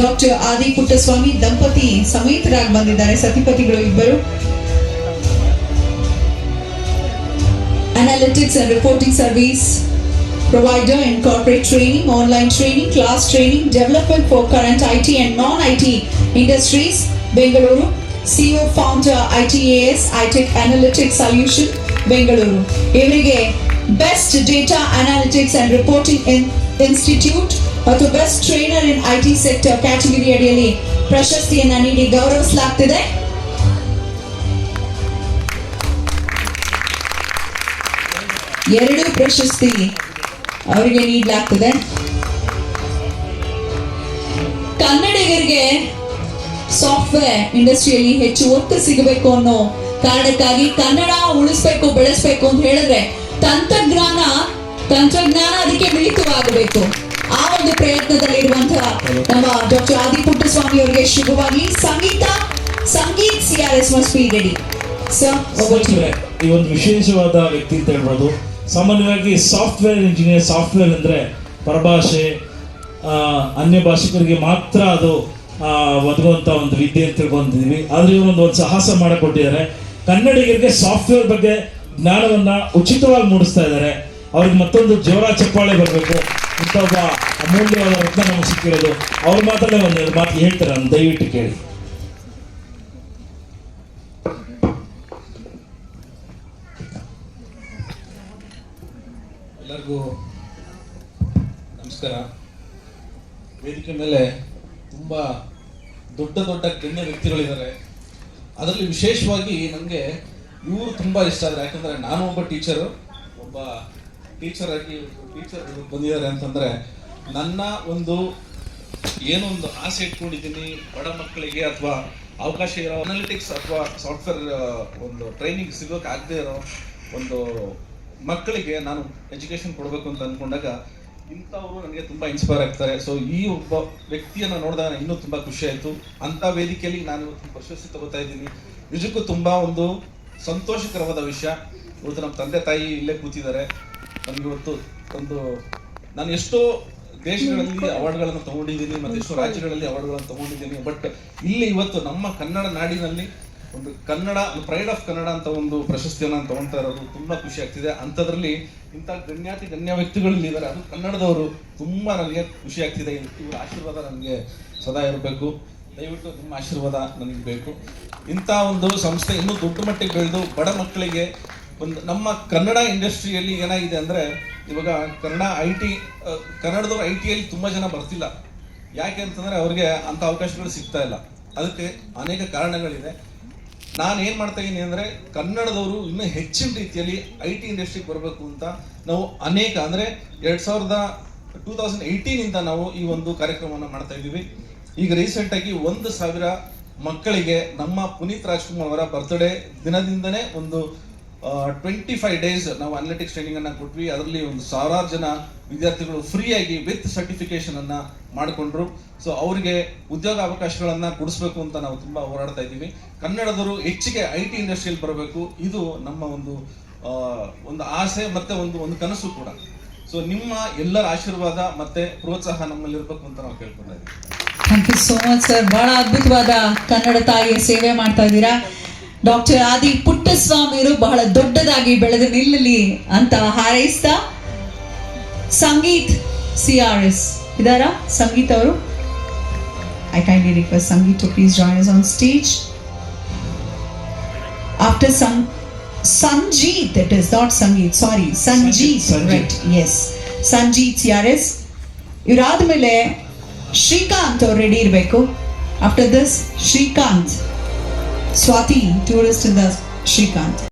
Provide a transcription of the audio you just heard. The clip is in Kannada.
ಡಾಕ್ಟರ್ ಆದಿ ಪುಟ್ಟಸ್ವಾಮಿ ದಂಪತಿ ಸಮೇತರಾಗಿ ಬಂದಿದ್ದಾರೆ. ಸತಿಪತಿಗಳು ಇಬ್ಬರು. Analytics and reporting service provider in corporate training online training class training development for current IT and non IT industries Bengaluru cofounder IT S iTech analytics solution Bengaluru ಇವರಿಗೆ best data analytics and reporting institute ಮತ್ತು best trainer in I T sector category ಅಡಿಯಲ್ಲಿ ಪ್ರಶಸ್ತಿಯನ್ನ ನೀಡಿ ಗೌರವಿಸಲಾಗ್ತಿದೆ. ಎರಡು ಪ್ರಶಸ್ತಿ ಅವರಿಗೆ ನೀಡಲಾಗ್ತದೆ. ಕನ್ನಡಿಗರಿಗೆ ಸಾಫ್ಟ್ವೇರ್ ಇಂಡಸ್ಟ್ರಿಯಲ್ಲಿ ಹೆಚ್ಚು ಒತ್ತು ಸಿಗಬೇಕು ಅನ್ನೋ ಕಾರಣಕ್ಕಾಗಿ ಕನ್ನಡ ಉಳಿಸ್ಬೇಕು, ಬೆಳೆಸ್ಬೇಕು ಅಂತ ಹೇಳಿದ್ರೆ ತಂತ್ರಜ್ಞಾನ ತಂತ್ರಜ್ಞಾನ ಅದಕ್ಕೆ ಮಿಳಿತವಾಗಬೇಕು ಒಂದು ಪ್ರಯತ್ನದಲ್ಲಿರುವಂತಹ ನಮ್ಮ ಡಾಕ್ಟರ್ ಆದಿ ಪುಟ್ಟಸ್ವಾಮಿ ಅವರಿಗೆ ಶುಭವಾಗಿ. Sangeetha Sangeeth C R S must be ready sir ಸ್ನೇಹಿತರೆ, ಈ ಒಂದು ವಿಶೇಷವಾದ ವ್ಯಕ್ತಿ ಅಂತ ಹೇಳ್ಬೋದು. ಸಾಮಾನ್ಯವಾಗಿ ಸಾಫ್ಟ್ವೇರ್ ಇಂಜಿನಿಯರ್ ಸಾಫ್ಟ್ವೇರ್ ಅಂದ್ರೆ ಪರಭಾಷೆ ಅನ್ಯ ಭಾಷಿಕರಿಗೆ ಮಾತ್ರ ಅದು ಒದಗುವಂಥ ಒದಗುವಂತ ಒಂದು ವಿದ್ಯೆ ಅಂತ ತಿಳ್ಕೊಂಡಿದೀವಿ ಆದರೆ ಇವರು ಒಂದು ಒಂದು ಸಾಹಸ ಮಾಡಿಕೊಟ್ಟಿದ್ದಾರೆ. ಕನ್ನಡಿಗರಿಗೆ ಸಾಫ್ಟ್ವೇರ್ ಬಗ್ಗೆ ಜ್ಞಾನವನ್ನ ಉಚಿತವಾಗಿ ಮೂಡಿಸ್ತಾ ಇದ್ದಾರೆ. ಅವ್ರಿಗೆ ಮತ್ತೊಂದು ಜೋರ ಚಪ್ಪಾಳೆ ಬರಬೇಕು. ಇಂಥ ಒಬ್ಬ ಅಮೂಲ್ಯವಾದ ರತ್ನ ನಮಗೆ ಸಿಕ್ಕಿರೋದು, ಅವ್ರ ಮಾತಲ್ಲೇ ಒಂದು ಮಾತು ಹೇಳ್ತಾರೆ ನಾನು ದಯವಿಟ್ಟು ಕೇಳಿ. ಎಲ್ಲರಿಗೂ ನಮಸ್ಕಾರ. ವೇದಿಕೆ ಮೇಲೆ ತುಂಬ ದೊಡ್ಡ ದೊಡ್ಡ ಗಣ್ಯ ವ್ಯಕ್ತಿಗಳಿದ್ದಾರೆ. ಅದರಲ್ಲಿ ವಿಶೇಷವಾಗಿ ನನಗೆ ಇವರು ತುಂಬ ಇಷ್ಟ ಆದರೆ, ಯಾಕಂದರೆ ನಾನು ಒಬ್ಬ ಟೀಚರು ಒಬ್ಬ ಟೀಚರ್ ಆಗಿ ಟೀಚರ್ ಬಂದಿದ್ದಾರೆ ಅಂತಂದರೆ ನನ್ನ ಒಂದು ಏನೊಂದು ಆಸೆ ಇಟ್ಕೊಂಡಿದ್ದೀನಿ, ಬಡ ಮಕ್ಕಳಿಗೆ ಅಥವಾ ಅವಕಾಶ ಇರೋ ಅನಾಲಿಟಿಕ್ಸ್ ಅಥವಾ ಸಾಫ್ಟ್ವೇರ್ ಒಂದು ಟ್ರೈನಿಂಗ್ ಸಿಗೋಕೆ ಆಗದೆ ಇರೋ ಒಂದು ಮಕ್ಕಳಿಗೆ ನಾನು ಎಜುಕೇಶನ್ ಕೊಡಬೇಕು ಅಂತ ಅಂದ್ಕೊಂಡಾಗ ಇಂಥವರು ನನಗೆ ತುಂಬ ಇನ್ಸ್ಪೈರ್ ಆಗ್ತಾರೆ. ಸೊ ಈ ಒಬ್ಬ ವ್ಯಕ್ತಿಯನ್ನು ನೋಡಿದಾಗ ಇನ್ನೂ ತುಂಬ ಖುಷಿ ಆಯಿತು. ಅಂಥ ವೇದಿಕೆಯಲ್ಲಿ ನಾನು ಇವತ್ತು ಪ್ರಶಸ್ತಿ ತಗೋತಾ ಇದ್ದೀನಿ. ನಿಜಕ್ಕೂ ತುಂಬ ಒಂದು ಸಂತೋಷಕರವಾದ ವಿಷಯ. ಇವತ್ತು ನಮ್ಮ ತಂದೆ ತಾಯಿ ಇಲ್ಲೇ ಕೂತಿದ್ದಾರೆ. ನನಗೆ ಇವತ್ತು ಒಂದು ನಾನು ಎಷ್ಟೋ ದೇಶಗಳಲ್ಲಿ ಅವಾರ್ಡ್ಗಳನ್ನು ತಗೊಂಡಿದ್ದೀನಿ ಮತ್ತೆ ಎಷ್ಟೋ ರಾಜ್ಯಗಳಲ್ಲಿ ಅವಾರ್ಡ್ಗಳನ್ನು ತಗೊಂಡಿದ್ದೀನಿ ಬಟ್ ಇಲ್ಲಿ ಇವತ್ತು ನಮ್ಮ ಕನ್ನಡ ನಾಡಿನಲ್ಲಿ ಒಂದು ಕನ್ನಡ ಪ್ರೈಡ್ ಆಫ್ ಕನ್ನಡ ಅಂತ ಒಂದು ಪ್ರಶಸ್ತಿಯನ್ನು ನಾನು ತಗೊಳ್ತಾ ಇರೋದು ತುಂಬಾ ಖುಷಿ ಆಗ್ತಿದೆ. ಅಂಥದ್ರಲ್ಲಿ ಇಂಥ ಗಣ್ಯಾತಿ ಗಣ್ಯ ವ್ಯಕ್ತಿಗಳಲ್ಲಿ ಇದ್ದಾರೆ. ಅದು ಕನ್ನಡದವರು ತುಂಬಾ ನನಗೆ ಖುಷಿ ಆಗ್ತಿದೆ. ಇವರ ಆಶೀರ್ವಾದ ನನಗೆ ಸದಾ ಇರಬೇಕು. ದಯವಿಟ್ಟು ನಿಮ್ಮ ಆಶೀರ್ವಾದ ನನಗೆ ಬೇಕು. ಇಂಥ ಒಂದು ಸಂಸ್ಥೆ ಇನ್ನೂ ದೊಡ್ಡ ಮಟ್ಟಿಗೆ ಬೆಳೆದು ಬಡ ಮಕ್ಕಳಿಗೆ ಒಂದು ನಮ್ಮ ಕನ್ನಡ ಇಂಡಸ್ಟ್ರಿಯಲ್ಲಿ ಏನಾಗಿದೆ ಅಂದರೆ ಇವಾಗ ಕನ್ನಡ ಐ ಟಿ ಕನ್ನಡದವ್ರು ಐ ಟಿಯಲ್ಲಿ ತುಂಬ ಜನ ಬರ್ತಿಲ್ಲ. ಯಾಕೆ ಅಂತಂದರೆ ಅವ್ರಿಗೆ ಅಂಥ ಅವಕಾಶಗಳು ಸಿಗ್ತಾ ಇಲ್ಲ. ಅದಕ್ಕೆ ಅನೇಕ ಕಾರಣಗಳಿದೆ. ನಾನು ಏನು ಮಾಡ್ತಾ ಇದ್ದೀನಿ ಅಂದರೆ ಕನ್ನಡದವರು ಇನ್ನೂ ಹೆಚ್ಚಿನ ರೀತಿಯಲ್ಲಿ ಐ ಟಿ ಇಂಡಸ್ಟ್ರಿಗೆ ಬರಬೇಕು ಅಂತ ನಾವು ಅನೇಕ ಅಂದರೆ ಎರಡು ಸಾವಿರದ ಟೂ ತೌಸಂಡ್ ಏಯ್ಟೀನಿಂದ ನಾವು ಈ ಒಂದು ಕಾರ್ಯಕ್ರಮವನ್ನು ಮಾಡ್ತಾ ಇದ್ದೀವಿ. ಈಗ ರೀಸೆಂಟಾಗಿ ಒಂದು ಸಾವಿರ ಮಕ್ಕಳಿಗೆ ನಮ್ಮ ಪುನೀತ್ ರಾಜ್ಕುಮಾರ್ ಅವರ ಬರ್ತ್ಡೇ ದಿನದಿಂದನೇ ಒಂದು ಟ್ವೆಂಟಿ ಫೈವ್ ಡೇಸ್ ನಾವು ಅನಾಲಿಟಿಕ್ಸ್ ಟ್ರೈನಿಂಗ್ ಅನ್ನ ಕೊಟ್ವಿ. ಅದರಲ್ಲಿ ಒಂದು ಸಾವಿರಾರು ಜನ ವಿದ್ಯಾರ್ಥಿಗಳು ಫ್ರೀಯಾಗಿ ವಿತ್ ಸರ್ಟಿಫಿಕೇಶನ್ ಅನ್ನ ಮಾಡಿಕೊಂಡ್ರು. ಸೊ ಅವರಿಗೆ ಉದ್ಯೋಗ ಅವಕಾಶಗಳನ್ನ ಕೊಡಿಸ್ಬೇಕು ಅಂತ ನಾವು ತುಂಬಾ ಹೋರಾಡ್ತಾ ಇದ್ದೀವಿ. ಕನ್ನಡದವರು ಹೆಚ್ಚಿಗೆ ಐ ಟಿ ಇಂಡಸ್ಟ್ರಿಯಲ್ಲಿ ಬರಬೇಕು. ಇದು ನಮ್ಮ ಒಂದು ಒಂದು ಆಸೆ ಮತ್ತೆ ಒಂದು ಒಂದು ಕನಸು ಕೂಡ. ಸೊ ನಿಮ್ಮ ಎಲ್ಲರ ಆಶೀರ್ವಾದ ಮತ್ತೆ ಪ್ರೋತ್ಸಾಹ ನಮ್ಮಲ್ಲಿ ಇರಬೇಕು ಅಂತ ನಾವು ಕೇಳ್ಕೊಂಡ ಇದ್ದೀವಿ thank you so much sir ಬಹಳ ಅದ್ಭುತವಾದ ಕನ್ನಡ ತಾಯಿಯ ಸೇವೆ ಮಾಡ್ತಾ ಇದ್ದೀರಾ. ಡಾಕ್ಟರ್ ಆದಿ ಪುಟ್ಟಸ್ವಾಮಿಯವರು ಬಹಳ ದೊಡ್ಡದಾಗಿ ಬೆಳೆದು ನಿಲ್ಲಲಿ ಅಂತ ಹಾರೈಸ್ತಾ ಸಂಗೀತ್ ಸಿ ಆರ್ ಎಸ್. ಇದಾರಾ? ಸಂಗೀತ್ ಅವರು? I kindly request Sangeeth to please join on stage after ಸಂ Sanjeeth it is not Sangeeth sorry Sanjeeth. Right yes Sanjeeth C R S ಇವರಾದ್ಮೇಲೆ Srikanth ಅವ್ರು ರೆಡಿ ಇರಬೇಕು. After this Srikanth. Swathi tourist ಇಂದ ಶ್ರೀಕಾಂತ್